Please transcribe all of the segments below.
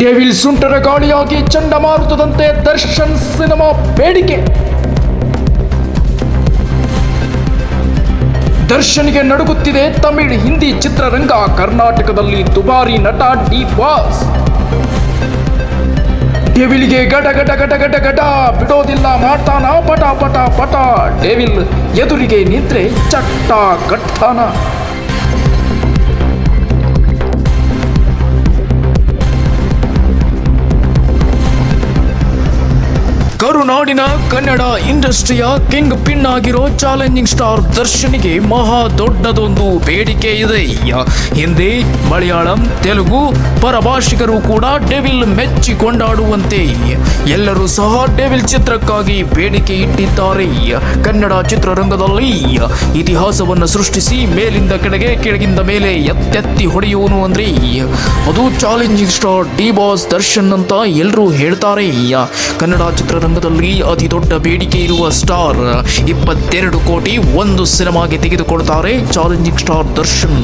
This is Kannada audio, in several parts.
ಡೆವಿಲ್ ಸುಂಟರ ಗಾಳಿಯಾಗಿ ಚಂಡಮಾರುತದಂತೆ ದರ್ಶನ್ ಸಿನಿಮಾ ಬೇಡಿಕೆ. ದರ್ಶನ್ಗೆ ನಡುಗುತ್ತಿದೆ ತಮಿಳ್ ಹಿಂದಿ ಚಿತ್ರರಂಗ, ಕರ್ನಾಟಕದಲ್ಲಿ ದುಬಾರಿ ನಟ ಡಿ ಬಾಸ್. ಡೇವಿಲ್ಗೆ ಗಡ ಗಡ ಗಡ ಗಡ ಗಡ, ಬಿಡೋದಿಲ್ಲ ಮಾಡ್ತಾನ, ಪಟ ಪಟ ಪಟ. ಡೆವಿಲ್ ಎದುರಿಗೆ ನಿಂತ್ರೆ ಚಟ್ಟ ಕಟ್ತಾನ ಕರುನಾಡಿನ ಕನ್ನಡ ಇಂಡಸ್ಟ್ರಿಯ ಕಿಂಗ್ ಪಿನ್ ಆಗಿರೋ ಚಾಲೆಂಜಿಂಗ್ ಸ್ಟಾರ್ ದರ್ಶನಿಗೆ ಮಹಾ ದೊಡ್ಡದೊಂದು ಬೇಡಿಕೆ ಇದೆ. ಹಿಂದಿ ಮಲಯಾಳಂ, ತೆಲುಗು ಪರಭಾಷಿಕರು ಕೂಡ ಡೆವಿಲ್ ಮೆಚ್ಚಿ ಕೊಂಡಾಡುವಂತೆ ಎಲ್ಲರೂ ಸಹ ಡೆವಿಲ್ ಚಿತ್ರಕ್ಕಾಗಿ ಬೇಡಿಕೆ ಇಟ್ಟಿದ್ದಾರೆ. ಕನ್ನಡ ಚಿತ್ರರಂಗದಲ್ಲಿ ಇತಿಹಾಸವನ್ನು ಸೃಷ್ಟಿಸಿ ಮೇಲಿಂದ ಕೆಳಗೆ, ಕೆಳಗಿಂದ ಮೇಲೆ ಎತ್ತೆತ್ತಿ ಹೊಡೆಯುವನು ಅಂದ್ರೆ ಅದು challenging star D boss Darshan ಅಂತ ಎಲ್ಲರೂ ಹೇಳ್ತಾರೆ. ಕನ್ನಡ ಚಿತ್ರರಂಗದಲ್ಲಿ ಅತಿ ದೊಡ್ಡ ಬೇಡಿಕೆ ಇರುವ ಸ್ಟಾರ್ ಇಪ್ಪತ್ತೆರಡು ಕೋಟಿ ಒಂದು ಸಿನಿಮಾಗೆ ತೆಗೆದುಕೊಳ್ತಾರೆ challenging star Darshan.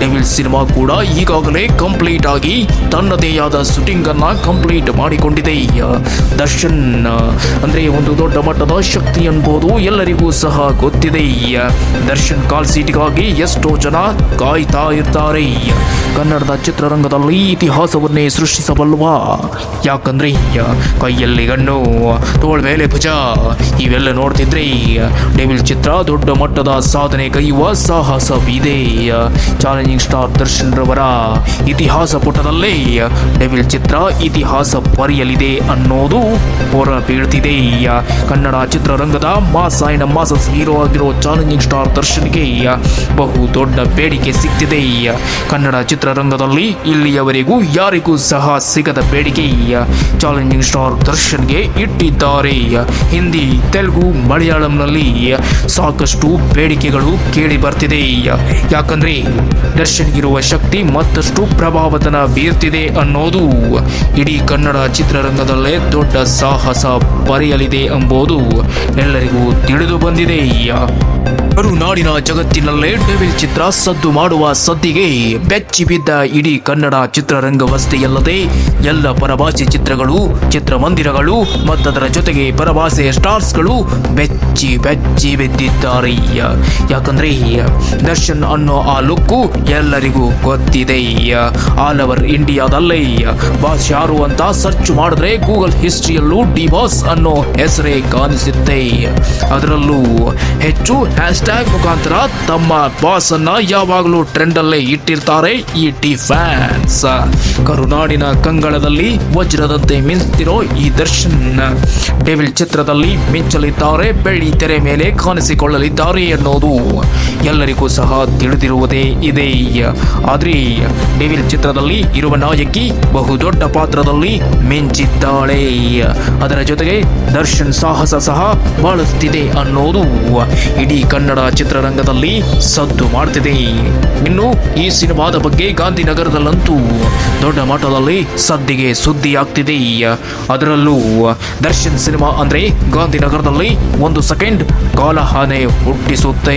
Devil cinema ಕೂಡ ಈಗಾಗಲೇ ಕಂಪ್ಲೀಟ್ ಆಗಿ ತನ್ನದೇ ಆದ ಶೂಟಿಂಗ್ ಅನ್ನ ಕಂಪ್ಲೀಟ್ ಮಾಡಿಕೊಂಡಿದೆ. ದರ್ಶನ್, ಅಂದ್ರೆ ಒಂದು ದೊಡ್ಡ ಮಟ್ಟದ ಶಕ್ತಿ ಅನ್ಬೋದು ಎಲ್ಲರಿಗೂ ಸಹ ಗೊತ್ತಿದೆ. ದರ್ಶನ್ ಕಾಲ್ ಸೀಟಿಗಾಗಿ ಎಷ್ಟೋ ಜನ ಕಾಯ್ತಾ ಇರ್ತಾರೆ. ಕನ್ನಡದ ಚಿತ್ರರಂಗದಲ್ಲಿ ಇತಿಹಾಸವನ್ನೇ ಸೃಷ್ಟಿಸಬಲ್ವಾ? ಯಾಕಂದ್ರೆ ಕೈಯಲ್ಲಿ ಗಣ್ಣು. ತೋಳ ಮೇಲೆ ಭುಜ. ಇವೆಲ್ಲ ನೋಡ್ತಿದ್ರೆ ಡೆವಿಲ್ ಚಿತ್ರ ದೊಡ್ಡ ಮಟ್ಟದ ಸಾಧನೆ ಕೈಯುವ ಸಾಹಸವಿದೆ ಚಾಲೆಂಜಿಂಗ್ ಸ್ಟಾರ್ ದರ್ಶನ್ ರವರ ಇತಿಹಾಸ ಪುಟದಲ್ಲಿ ಡೆವಿಲ್ ಚಿತ್ರ ಇತಿಹಾಸ ಬರೆಯಲಿದೆ ಅನ್ನೋದು ಹೊರ ಬೀಳ್ತಿದೆ. ಕನ್ನಡ ಚಿತ್ರರಂಗದ ಮಾಸ್ ಆ್ಯಂಡ್ ಮಾಸಸ್ ಹೀರೋ ಆಗಿರೋ ಚಾಲೆಂಜಿಂಗ್ ಸ್ಟಾರ್ ದರ್ಶನ್ಗೆ ಬಹು ದೊಡ್ಡ ಬೇಡಿಕೆ ಸಿಗ್ತಿದೆ ಕನ್ನಡ ಚಿತ್ರರಂಗದಲ್ಲಿ ಇಲ್ಲಿಯವರೆಗೂ ಯಾರಿಗೂ ಸಹ ಸಿಗದ ಬೇಡಿಕೆ. ಚಾಲೆಂಜಿಂಗ್ ಸ್ಟಾರ್ ದರ್ಶನ್ಗೆ ಇಟ್ಟಿದ್ದಾರೆ ಹಿಂದಿ, ತೆಲುಗು, ಮಲಯಾಳಂನಲ್ಲಿ ಸಾಕಷ್ಟು ಬೇಡಿಕೆಗಳು ಕೇಳಿ ಬರ್ತಿದೆ ಯಾಕಂದ್ರೆ ದರ್ಶನ್ಗಿರುವ ಶಕ್ತಿ ಮತ್ತಷ್ಟು ಪ್ರಭಾವತನ ಬೀರ್ತಿದೆ ಅನ್ನೋದು ಇಡೀ ಕನ್ನಡ ಚಿತ್ರರಂಗದಲ್ಲೇ ದೊಡ್ಡ ಸಾಹಸ ಬರೆಯಲಿದೆ ಎಂಬುದು ಎಲ್ಲರಿಗೂ ತಿಳಿದು ಬಂದಿದೆ ಕರುನಾಡಿನ ಜಗತ್ತಿನಲ್ಲೇ ಡೆವಿಲ್ ಚಿತ್ರ ಸದ್ದು ಮಾಡುವ ಸದ್ದಿಗೆ ಬೆಚ್ಚಿ ಬಿದ್ದ ಇಡೀ ಕನ್ನಡ ಚಿತ್ರರಂಗವಷ್ಟೇ ಎಲ್ಲ ಪರಭಾಷೆ ಚಿತ್ರಗಳು, ಚಿತ್ರಮಂದಿರಗಳು ಮತ್ತದರ ಜೊತೆಗೆ ಪರಭಾಷೆ ಸ್ಟಾರ್ಸ್ಗಳು ಬೆಚ್ಚಿ ಬೆಚ್ಚಿ ಬಿದ್ದಿದ್ದಾರೆ. ಯಾಕಂದ್ರೆ ದರ್ಶನ್ ಅನ್ನೋ ಆ ಲುಕ್ಕು ಎಲ್ಲರಿಗೂ ಗೊತ್ತಿದೆ. ಆಲ್ ಓವರ್ ಇಂಡಿಯಾದಲ್ಲೇ ಬಾಸ್ ಯಾರು ಅಂತ ಸರ್ಚ್ ಮಾಡಿದ್ರೆ ಗೂಗಲ್ ಹಿಸ್ಟ್ರಿಯಲ್ಲೂ ಡಿ ಬಾಸ್ ಅನ್ನೋ ಹೆಸರೇ ಕಾಣಿಸುತ್ತೆ. ಅದರಲ್ಲೂ ಹೆಚ್ಚು ಹ್ಯಾಶ್ ಟ್ಯಾಗ್ ಮುಖಾಂತರ ತಮ್ಮ ಬಾಸ್ ಅನ್ನ ಯಾವಾಗಲೂ ಟ್ರೆಂಡ್ ಅಲ್ಲೇ ಇಟ್ಟಿರ್ತಾರೆ ಈ ಟಿ ಫ್ಯಾನ್ಸ್ ಕರುನಾಡಿನ ಕಂಗಳದಲ್ಲಿ ವಜ್ರದಂತೆ ಮಿಂಚುತ್ತಿರೋ ಈ ದರ್ಶನ್. ಡೆವಿಲ್ ಚಿತ್ರದಲ್ಲಿ ಮಿಂಚಲಿದ್ದಾರೆ, ಬೆಳ್ಳಿ ತೆರೆ ಮೇಲೆ ಕಾಣಿಸಿಕೊಳ್ಳಲಿದ್ದಾರೆ ಎನ್ನುವುದು ಎಲ್ಲರಿಗೂ ಸಹ ತಿಳಿದಿರುವುದೇ ಇದೆ. ಆದರೆ ಡೆವಿಲ್ ಚಿತ್ರದಲ್ಲಿ ಇರುವ ನಾಯಕಿ ಬಹುದೊಡ್ಡ ಪಾತ್ರದಲ್ಲಿ ಮಿಂಚಿದ್ದಾಳೆ. ಅದರ ಜೊತೆಗೆ ದರ್ಶನ್ ಸಾಹಸ ಸಹ ಬಾಳುತ್ತಿದೆ ಅನ್ನೋದು ಇಡೀ ಕನ್ನಡ ಚಿತ್ರರಂಗದಲ್ಲಿ ಸದ್ದು ಮಾಡುತ್ತಿದೆ ಇನ್ನು ಈ ಸಿನಿಮಾದ ಬಗ್ಗೆ ಗಾಂಧಿನಗರದಲ್ಲಂತೂ ದೊಡ್ಡ ಮಟ್ಟದಲ್ಲಿ ಸದ್ದಿಗೆ ಸುದ್ದಿ ಆಗ್ತಿದೆ ಅದರಲ್ಲೂ ದರ್ಶನ್ ಸಿನಿಮಾ ಅಂದ್ರೆ ಗಾಂಧಿನಗರದಲ್ಲಿ ಒಂದು ಸೆಕೆಂಡ್ ಕಾಲಹಾನೆ ಹುಟ್ಟಿಸುತ್ತೆ.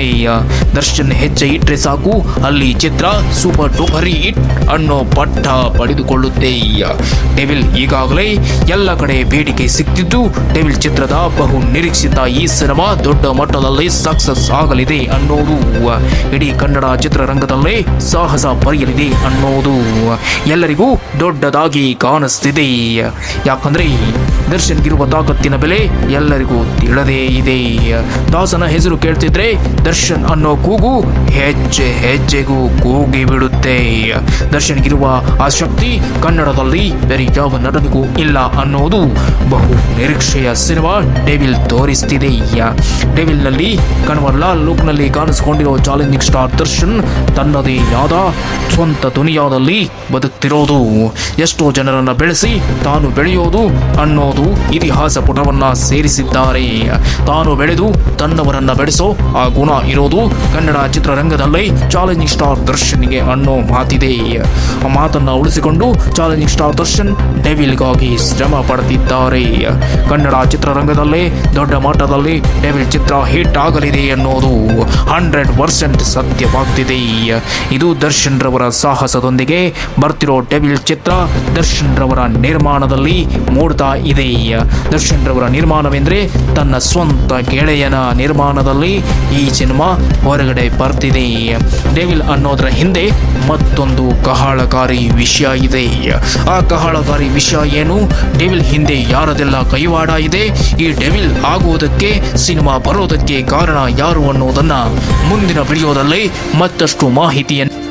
ದರ್ಶನ್ ಹೆಜ್ಜೆ ಇಟ್ಟರೆ ಸಾಕು, ಅಲ್ಲಿ ಚಿತ್ರ ಸೂಪರ್ ಡೂಪರ್ ಹಿಟ್ ಅನ್ನೋ ಪಟ್ಟ ಪಡೆದುಕೊಳ್ಳುತ್ತೆ. ಡೆವಿಲ್ ಈಗಾಗಲೇ ಎಲ್ಲ ಕಡೆ ಬೇಡಿಕೆ ಸಿಕ್ತಿದ್ದು, ಡೆವಿಲ್ ಚಿತ್ರದ ಬಹು ನಿರೀಕ್ಷಿತ ಈ ಸಿನಿಮಾ ದೊಡ್ಡ ಮಟ್ಟದಲ್ಲಿ ಸಕ್ಸಸ್ ಆಗಲಿದೆ ಅನ್ನೋದು. ಇಡೀ ಕನ್ನಡ ಚಿತ್ರರಂಗದಲ್ಲೇ ಸಾಹಸ ಬರೆಯಲಿದೆ ಅನ್ನೋದು. ಎಲ್ಲರಿಗೂ ದೊಡ್ಡದಾಗಿ ಕಾಣಿಸ್ತಿದೆ. ಯಾಕಂದ್ರೆ ದರ್ಶನ್ಗಿರುವ ತಾಕತ್ತಿನ ಬೆಲೆ ಎಲ್ಲರಿಗೂ ತಿಳಿದೇ ಇದೆ. ದಾಸನ ಹೆಸರು ಕೇಳ್ತಿದ್ರೆ ದರ್ಶನ್ ಅನ್ನೋ ಕೂಗು ಹೆಜ್ಜೆ ಹೆಜ್ಜೆಗೂ ಕೂಗಿ ಬಿಡುತ್ತೆ. ದರ್ಶನ್ಗಿರುವ ಆ ಶಕ್ತಿ ಕನ್ನಡದಲ್ಲಿ ಬೇರೆ ಯಾವ ನಟನಿಗೂ ಇಲ್ಲ ಅನ್ನೋದು ಬಹು ನಿರೀಕ್ಷೆಯ ಸಿನಿಮಾ ಡೆವಿಲ್ ತೋರಿಸ್ತಿದೆ. ಡೆವಿಲ್ನಲ್ಲಿ ಕಣ್ವರ್ಲಾಲ್ ಲುಕ್ನಲ್ಲಿ ಕಾಣಿಸಿಕೊಂಡಿರೋ ಚಾಲೆಂಜಿಂಗ್ ಸ್ಟಾರ್ ದರ್ಶನ್ ತನ್ನದೇ ಆದ ಸ್ವಂತ ದುನಿಯಾದಲ್ಲಿ ಬದುಕ್ತಿರೋದು. ಎಷ್ಟೋ ಜನರನ್ನ ಬೆಳೆಸಿ ತಾನು ಬೆಳೆಯೋದು, ಅನ್ನೋದು ಇತಿಹಾಸ ಪುಟವನ್ನ ಸೇರಿಸಿದ್ದಾರೆ. ತಾನು ಬೆಳೆದು ತನ್ನವರನ್ನ ಬೆಳೆಸೋ ಆ ಗುಣ ಇರೋದು ಕನ್ನಡ ಚಿತ್ರರಂಗದಲ್ಲಿ ಚಾಲೆಂಜಿಂಗ್ ಸ್ಟಾರ್ ದರ್ಶನ್ಗೆ ಅನ್ನೋ ಮಾತಿದೆ. ಆ ಮಾತನ್ನ ಉಳಿಸಿಕೊಂಡು ಚಾಲೆಂಜಿಂಗ್ ಸ್ಟಾರ್ ದರ್ಶನ್ ಡೆವಿಲ್ಗಾಗಿ ಶ್ರಮ ಪಡೆದಿದ್ದಾರೆ ಕನ್ನಡ ಚಿತ್ರರಂಗದಲ್ಲೇ ದೊಡ್ಡ ಮಟ್ಟದಲ್ಲಿ ಡೆವಿಲ್ ಚಿತ್ರ ಹಿಟ್ ಆಗಲಿದೆ ಅನ್ನೋದು ಹಂಡ್ರೆಡ್ ಪರ್ಸೆಂಟ್ ಸತ್ಯವಾಗ್ತಿದೆ. ಇದು ದರ್ಶನ್ ರವರ ಸಾಹಸದೊಂದಿಗೆ ಬರ್ತಿರೋ ಡೆವಿಲ್ ಚಿತ್ರ ದರ್ಶನ್ ರವರ ನಿರ್ಮಾಣದಲ್ಲಿ ಮೂಡ್ತಾ ಇದೆ. ದರ್ಶನ್ ರವರ ನಿರ್ಮಾಣವೆಂದ್ರೆ ತನ್ನ ಸ್ವಂತ ಗೆಳೆಯನ ನಿರ್ಮಾಣದಲ್ಲಿ ಈ ಸಿನಿಮಾ ಹೊರಗಡೆ ಬರ್ತಿದೆ. ಡೆವಿಲ್ ಅನ್ನೋದರ ಹಿಂದೆ ಮತ್ತೊಂದು ಕಹಳಕಾರಿ ವಿಷಯ ಇದೆ. ಆ ಕಹಳಕಾರಿ ವಿಷಯ ಏನು? ಡೆವಿಲ್ ಹಿಂದೆ ಯಾರದೆಲ್ಲ ಕೈವಾಡ ಇದೆ? ಈ ಡೆವಿಲ್ ಆಗುವುದಕ್ಕೆ, ಸಿನಿಮಾ ಬರೋದಕ್ಕೆ ಕಾರಣ ಯಾರು ಅನ್ನೋದನ್ನ ಮುಂದಿನ ವಿಡಿಯೋದಲ್ಲಿ ಮತ್ತಷ್ಟು ಮಾಹಿತಿಯನ್ನು